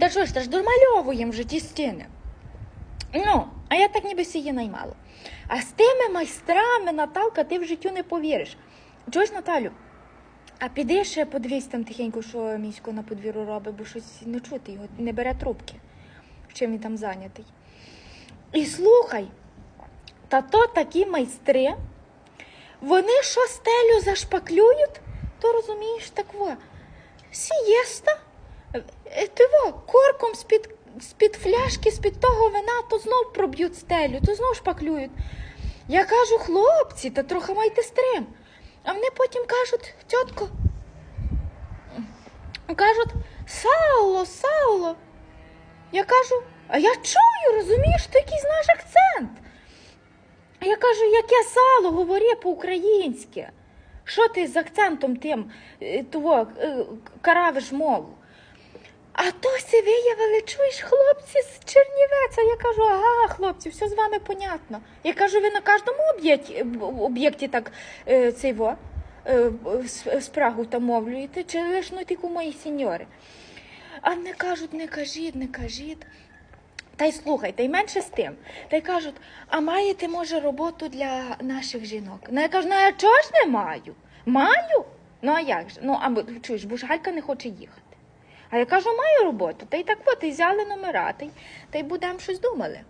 Та що ж, та ж домальовуємо вже ті стіни. Ну, а я так ніби сіє наймала. А з тими майстрами, Наталка, ти в життю не повіриш. Чуєш, Наталю? А піди ще подивись там тихенько, що місько на подвір'ю робить, бо щось не чути його, не бере трубки. Чим він там зайнятий. І слухай, та то такі майстри, вони що стелю зашпаклюють, то розумієш так во. Сієста, во, корком з-під, з-під фляшки, з-під того вина, то знов проб'ють стелю, то знов шпаклюють. Я кажу, хлопці, та трохи майте стрим. А вони потім кажуть, тітко, кажуть, сало, сало. Я кажу, а я чую, розумієш, ти якийсь наш акцент. А я кажу, яке сало, говори по-українськи. Що ти з акцентом тим е, того, е, каравиш мову? А то си виявили, чуєш, хлопці з Чернівеця. Я кажу, ага, хлопці, все з вами понятно. Я кажу, ви на кожному об'єкті, об'єкті так е, цей во, е, спрагу там мовлюєте, чи лиш ну тільки мої сеньори. А не кажуть, не кажіть, не кажіть. Та й слухайте, і менше з тим. Та й кажуть, а маєте, може, роботу для наших жінок? Ну я кажу, ну я чого ж не маю? Маю? Ну а як же? Ну, а чуєш, бо не хоче їхати. А я кажу, маю роботу. Та й так от, і взяли номера, та й, та й будемо щось думали.